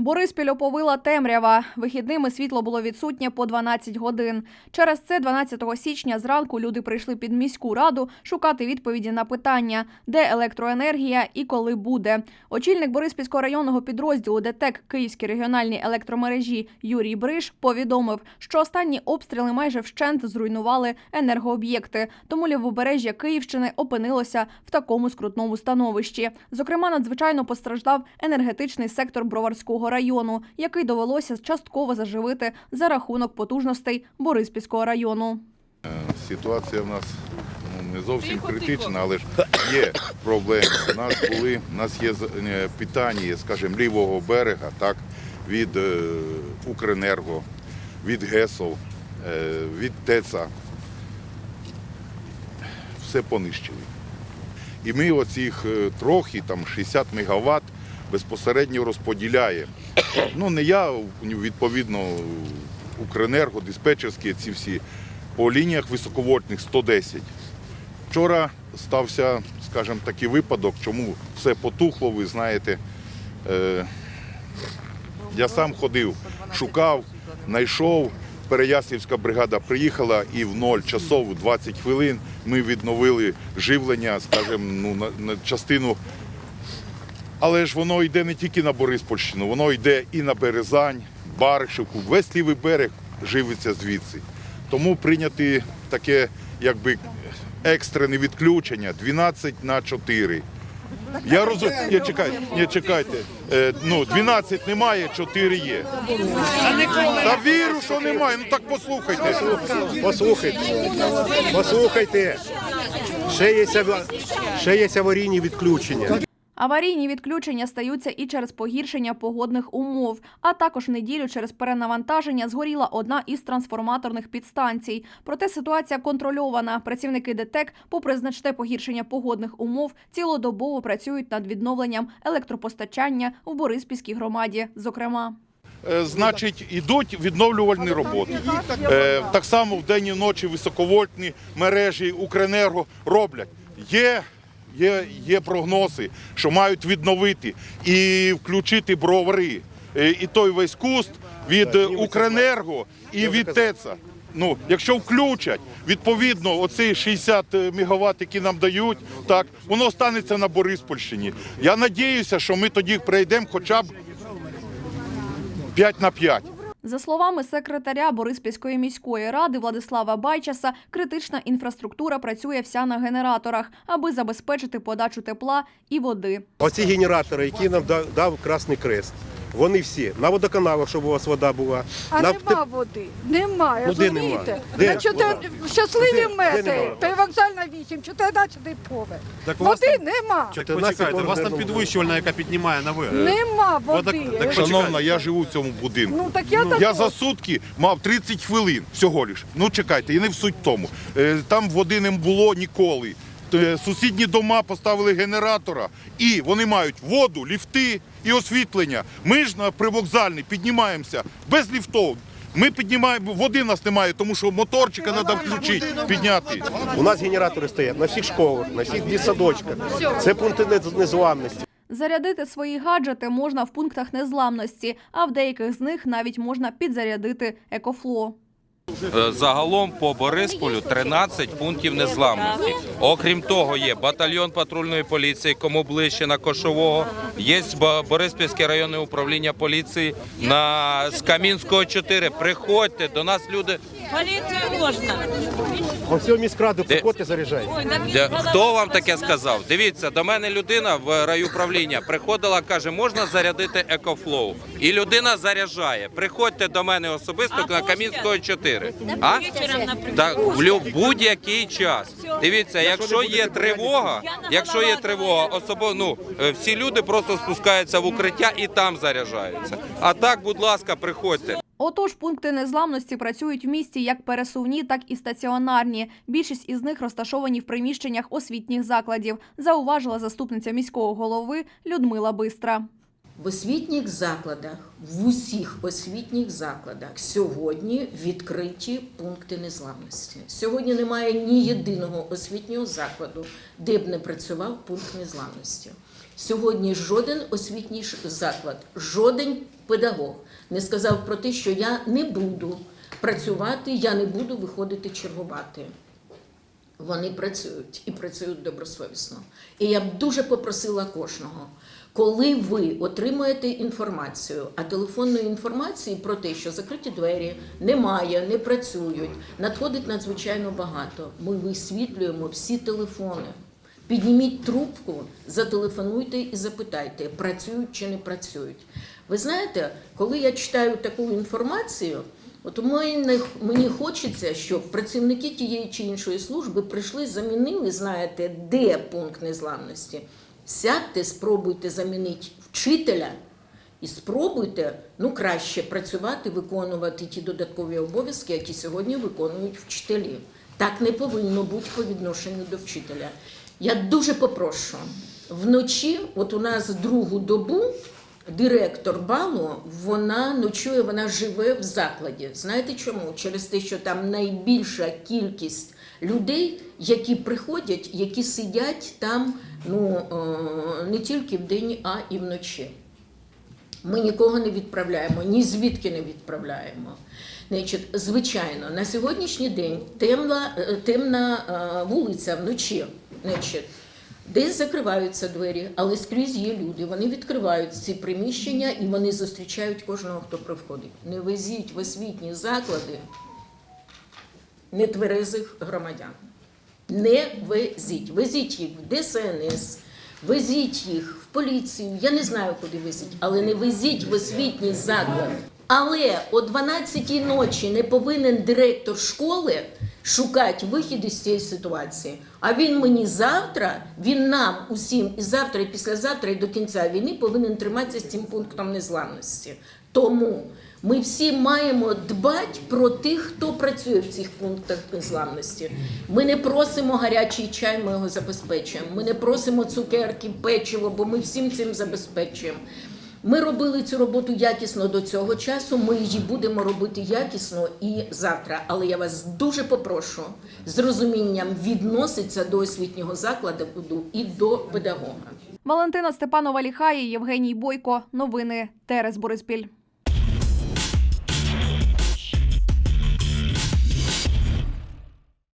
Бориспіль оповила темрява. Вихідними світло було відсутнє по 12 годин. Через це 12 січня зранку люди прийшли під міську раду шукати відповіді на питання, де електроенергія і коли буде. Очільник Бориспільського районного підрозділу ДТЕК Київські регіональні електромережі Юрій Бриш повідомив, що останні обстріли майже вщент зруйнували енергооб'єкти. Тому лівобережжя Київщини опинилося в такому скрутному становищі. Зокрема, надзвичайно постраждав енергетичний сектор Броварського району, який довелося частково заживити за рахунок потужностей Бориспільського району. Ситуація в нас ну, не зовсім критична, але ж є проблеми. У нас були, у нас є з- е, питання, скажімо, лівого берега, так, від е, Укренерго, від ГЕСОВ, е, від ТЕЦа. Все понищили. І ми оцих трохи, там 60 мегаватт, безпосередньо розподіляємо. Ну, не я, відповідно, Укренерго, диспетчерські ці всі, по лініях високовольтних 110. Вчора стався, скажімо, такий випадок, чому все потухло, ви знаєте. Е, я сам ходив, шукав, знайшов. Переяслівська бригада приїхала і в 0 часов, 20 хвилин ми відновили живлення, скажімо, ну, на, на частину. Але ж воно йде не тільки на Бориспольщину, воно йде і на Березань, Баришівку. Весь лівий берег живиться звідси. Тому прийняти таке, якби екстрене відключення 12 на 4. Я розумію, ні, чекайте, ні, чекайте. Е, ну, 12 немає, 4 є. Та вірю, що немає. Ну так послухайте. Послухайте, послухайте. Ще є, ще є аварійні відключення. Аварійні відключення стаються і через погіршення погодних умов. А також неділю через перенавантаження згоріла одна із трансформаторних підстанцій. Проте ситуація контрольована. Працівники ДТЕК, попри значне погіршення погодних умов, цілодобово працюють над відновленням електропостачання в Бориспільській громаді. Зокрема. Е, Значить, ідуть відновлювальні роботи. Е, Так само в день і вночі високовольтні мережі Укренерго роблять. Є, є, є прогнози, що мають відновити і включити бровари. Е, І той весь куст від Укренерго і від ТЕЦа. Ну, якщо включать, відповідно, оці 60 мегаватт, які нам дають, так, воно станеться на Бориспольщині. Я надіюся, що ми тоді прийдемо хоча б 5 на 5. За словами секретаря Бориспільської міської ради Владислава Байчаса, критична інфраструктура працює вся на генераторах, аби забезпечити подачу тепла і води. Оці генератори, які нам да- дав Красний Крест, вони всі на водоканалах, щоб у вас вода була. А на нема води. Немає. Ну, де розумієте? нема? Де? На чотир... Щасливі Де? Де мети. нема? Привокзальна 8, 14 поверх. Так у вас Води там- нема. 14 Почекайте, у вас там підвищувальна, яка піднімає на ви. Нема води. так що- Шановна, я живу в цьому будинку. Ну так я так. Я за сутки мав 30 хвилин всього лиш. Ну чекайте, і не в суть тому. Е, Там води не було ніколи. Е, Сусідні дома поставили генератора, і вони мають воду, ліфти і освітлення. Ми ж на привокзальний піднімаємося без ліфтов. Ми піднімаємо, води нас немає, тому що моторчика треба включити, підняти. У нас генератори стоять на всіх школах, на всіх дитсадочках. Це пункти незламності. Зарядити свої гаджети можна в пунктах незламності, а в деяких з них навіть можна підзарядити екофло. Е, Загалом по Борисполю 13 пунктів незламності. Окрім того, є батальйон патрульної поліції, кому ближче на Кошового. Є Бориспільське районне управління поліції на Скамінського Камінського 4. Приходьте до нас, люди. Поліцію можна. Ось міськраду приходьте, заряджайте. Де- Хто вам таке сказав? Дивіться, до мене людина в райуправління приходила, каже, можна зарядити екофлоу. І людина заряджає. Приходьте до мене особисто на Камінського 4. А? Вечором, наприклад. Так, в лю- будь-який час. Дивіться, якщо є тривога, якщо є тривога, особливо ну е, всі люди просто спускаються в укриття і там заряджаються. А так, будь ласка, приходьте. Отож, пункти незламності працюють в місті як пересувні, так і стаціонарні. Більшість із них розташовані в приміщеннях освітніх закладів, зауважила заступниця міського голови Людмила Бистра. В освітніх закладах, в усіх освітніх закладах сьогодні відкриті пункти незламності. Сьогодні немає ні єдиного освітнього закладу, де б не працював пункт незламності. Сьогодні жоден освітній заклад, жоден педагог не сказав про те, що я не буду працювати, я не буду виходити чергувати. Вони працюють і працюють добросовісно. І я б дуже попросила кожного, коли ви отримуєте інформацію, а телефонної інформації про те, що закриті двері немає, не працюють, надходить надзвичайно багато. Ми висвітлюємо всі телефони. Підніміть трубку, зателефонуйте і запитайте, працюють чи не працюють. Ви знаєте, коли я читаю таку інформацію, от у мене, мені хочеться, щоб працівники тієї чи іншої служби прийшли, замінили, знаєте, де пункт незламності. Сядьте, спробуйте замінити вчителя і спробуйте ну, краще працювати, виконувати ті додаткові обов'язки, які сьогодні виконують вчителі. Так не повинно бути по відношенню до вчителя. Я дуже попрошу вночі, от у нас другу добу. Директор балу, вона ночує, вона живе в закладі. Знаєте чому? Через те, що там найбільша кількість людей, які приходять, які сидять там ну, е, не тільки вдень, а і вночі. Ми нікого не відправляємо, ні звідки не відправляємо. Звичайно, на сьогоднішній день темна, е, темна е, вулиця вночі. Значить, Десь закриваються двері, але скрізь є люди. Вони відкривають ці приміщення і вони зустрічають кожного, хто приходить. Не везіть в освітні заклади нетверезих громадян. Не везіть. Везіть їх в ДСНС, везіть їх в поліцію. Я не знаю, куди везіть, але не везіть в освітній заклад. Але о 12-й ночі не повинен директор школи шукати вихід із цієї ситуації. А він мені завтра, він нам усім і завтра, і післязавтра, і до кінця війни повинен триматися з цим пунктом незламності. Тому ми всі маємо дбати про тих, хто працює в цих пунктах незламності. Ми не просимо гарячий чай, ми його забезпечуємо. Ми не просимо цукерки, печиво, бо ми всім цим забезпечуємо. Ми робили цю роботу якісно до цього часу. Ми її будемо робити якісно і завтра. Але я вас дуже попрошу з розумінням відноситься до освітнього закладу і до педагога. Валентина Степанова Ліхає, Євгеній Бойко. Новини Терес Бориспіль.